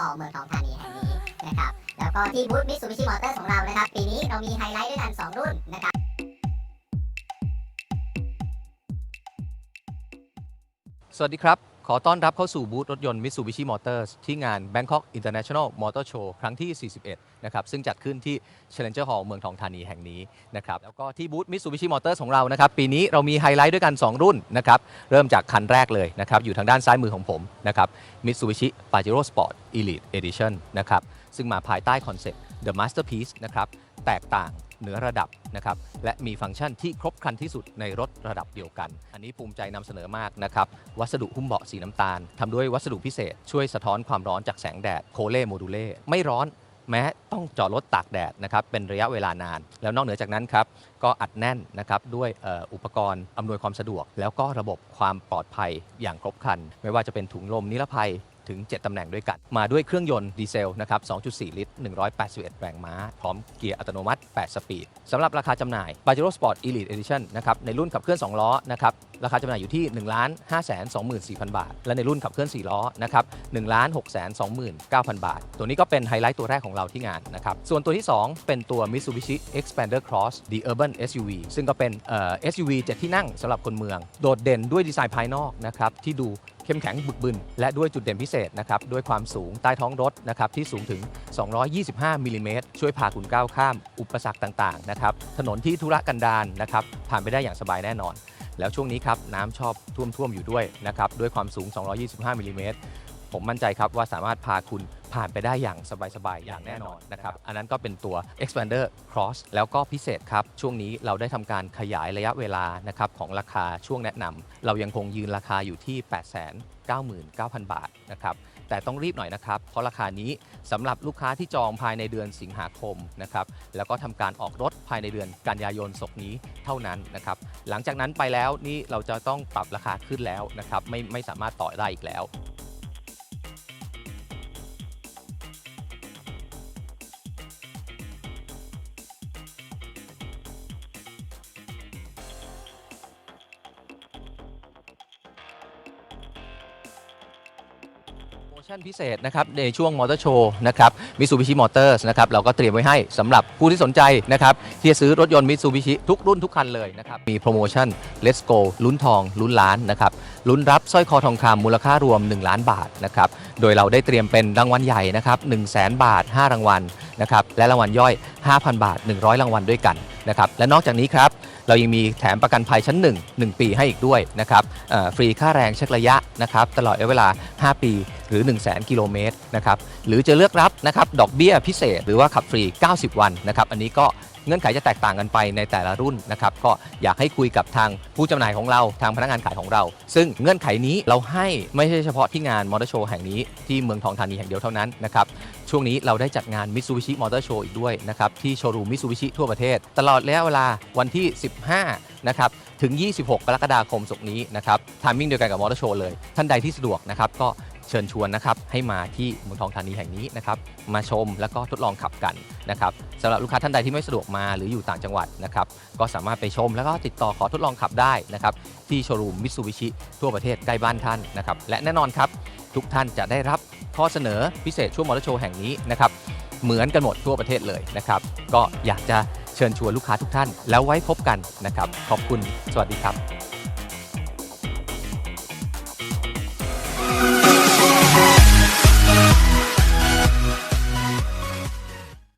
ฮอเมืองทองธานีแห่งนี้นะครับแล้วก็ที่บูธมิสซูบิชิมอเตอร์ของเรานะครับ ปีนี้เรามีไฮไลท์ด้วยกัน 2 รุ่นนะครับสวัสดีครับ ขอต้อนรับเข้าสู่บูธรถยนต์ Mitsubishi Motors ที่งาน Bangkok International Motor Show ครั้งที่ 41 นะครับ ซึ่งจัดขึ้นที่ Challenger Hall เมืองทองธานีแห่งนี้นะครับ แล้วก็ที่บูธ Mitsubishi Motors ของเรานะครับ ปีนี้เรามีไฮไลท์ด้วยกัน 2 รุ่นนะครับ เริ่มจากคันแรกเลยนะครับ อยู่ทางด้านซ้ายมือของผมนะครับ Mitsubishi Pajero Sport Elite Edition นะครับ ซึ่งมาภายใต้คอนเซ็ปต์ The Masterpiece นะครับ แตกต่าง เหนือระดับนะครับและมีฟังก์ชันที่ครบครันที่สุดในรถระดับเดียวกัน อันนี้ภูมิใจนำเสนอมากนะครับวัสดุหุ้มเบาะสีน้ำตาลทำด้วยวัสดุพิเศษ ช่วยสะท้อนความร้อนจากแสงแดดโคเล่โมดูเล่ไม่ร้อนแม้ต้องจอดรถตากแดดนะครับเป็นระยะเวลานาน แล้วนอกเหนือจากนั้นครับก็อัดแน่นนะครับด้วยอุปกรณ์อำนวยความสะดวก แล้วก็ระบบความปลอดภัยอย่างครบครัน ไม่ว่าจะเป็นถุงลมนิรภัย ถึง 7 ตำแหน่งด้วยกัน มาด้วยเครื่องยนต์ดีเซลนะครับ 2.4 ลิตร 181 แรงม้า พร้อมเกียร์อัตโนมัติ 8 สปีด สำหรับราคาจำหน่าย Pajero Sport Elite Edition นะครับ ในรุ่นขับเคลื่อน 2 ล้อนะครับ ราคาจำหน่ายอยู่ที่ 1 5 2 4 0 0 0 บาท และในรุ่นขับเคลื่อน 4 ล้อนะครับ 1 6 2 9 0 0 0 บาท ตัวนี้ก็เป็นไฮไลท์ตัวแรกของเราที่งานนะครับ ส่วนตัวที่ 2 เป็นตัว Mitsubishi Expander Cross The Urban SUV ซึ่งก็เป็นเอ่อ SUV 7 ที่นั่งสำหรับคนเมือง โดดเด่นด้วยดีไซน์ภายนอกนะครับที่ดู เข้มแข็งบึกบึน และด้วยจุดเด่นพิเศษนะครับด้วยความสูงใต้ท้องรถนะครับที่สูงถึง 225มิลลิเมตรช่วยพาคุณก้าวข้าม อุปสรรคต่างๆนะครับถนนที่ธุระกันดารนะครับผ่านไปได้อย่างสบายแน่นอน แล้วช่วงนี้ครับน้ำชอบท่วมๆอยู่ด้วยนะครับด้วยความสูง 225มิลลิเมตร ผมมั่นใจครับว่าสามารถพาคุณผ่านไปได้อย่างสบายๆ อย่างแน่นอนนะครับ อันนั้นก็เป็นตัว Expander Cross แล้วก็พิเศษครับ ช่วงนี้เราได้ทำการขยายระยะเวลานะครับของราคาช่วงแนะนำเรายังคงยืนราคาอยู่ที่ 899,000 บาทนะครับแต่ต้องรีบหน่อยนะครับ เพราะราคานี้สำหรับลูกค้าที่จองภายในเดือนสิงหาคมนะครับแล้วก็ทำการออกรถภายในเดือนกันยายนศกนี้เท่านั้นนะครับหลังจากนั้นไปแล้วนี่เราจะต้องปรับราคาขึ้นแล้วนะครับไม่ไม่สามารถต่อได้อีกแล้ว โปรโมชั่นพิเศษนะครับในช่วงมอเตอร์โชว์นะครับมิ t ซูบิชิมอเตอร์สนะครับเราก็เตรียมไว้ให้สำหรับผู้ที่สนใจนะครับที่จะซื้อรถยนต์มิ t ซูบิชิทุกรุ่นทุกคันเลยนะครับมีโปรโมชั่น Let's Go ลุ้นทองลุ้นล้านนะครับลุ้นรับสร้อยคอทองคำมูลค่ารวม 1 ล้านบาทนะครับโดยเราได้เตรียมเป็นรางวัลใหญ่นะครับ1 0 0 0 0แบาท 5 รางวัลนะครับและรางวัลย่อย 5,000 บาท 100 รางวัลด้วยกันนะครับและนอกจากนี้ครับ เรายังมีแถมประกันภัยชั้น 1 1 ปีให้อีกด้วยนะครับฟรีค่าแรงเช็คระยะนะครับตลอดเวลา 5 ปีหรือ 1 0 0 0 0 0 กิโลเมตรนะครับหรือจะเลือกรับนะครับดอกเบี้ยพิเศษ หรือว่าขับฟรี 90 วันนะครับอันนี้ก็ เงื่อนไขจะแตกต่างกันไปในแต่ละรุ่นนะครับก็อยากให้คุยกับทางผู้จำหน่ายของเราทางพนักงานขายของเรา ซึ่งเงื่อนไขนี้เราให้ไม่ใช่เฉพาะที่งานมอเตอร์โชว์แห่งนี้ที่เมืองทองธานีแห่งเดียวเท่านั้นนะครับช่วงนี้เราได้จัดงาน Mitsubishi Motor Show อีกด้วยนะครับที่โชว์รูม Mitsubishi ทั่วประเทศ ตลอดระยะเวลาวันที่ 15 นะครับถึง 26 กรกฎาคมศกนี้นะครับทามมิ่งเดียวกันกับมอเตอร์โชว์เลย ท่านใดที่สะดวกนะครับก็ เชิญชวนนะครับให้มาที่เมืองทองธานีแห่งนี้นะครับมาชมแล้วก็ทดลองขับกันนะครับสำหรับลูกค้าท่านใดที่ไม่สะดวกมาหรืออยู่ต่างจังหวัดนะครับก็สามารถไปชมแล้วก็ติดต่อขอทดลองขับได้นะครับที่โชว์รูม Mitsubishi ทั่วประเทศใกล้บ้านท่านนะครับและแน่นอนครับทุกท่านจะได้รับข้อเสนอพิเศษช่วงมอเตอร์โชว์แห่งนี้นะครับเหมือนกันหมดทั่วประเทศเลยนะครับก็อยากจะเชิญชวนลูกค้าทุกท่านแล้วไว้พบกันนะครับขอบคุณสวัสดีครับ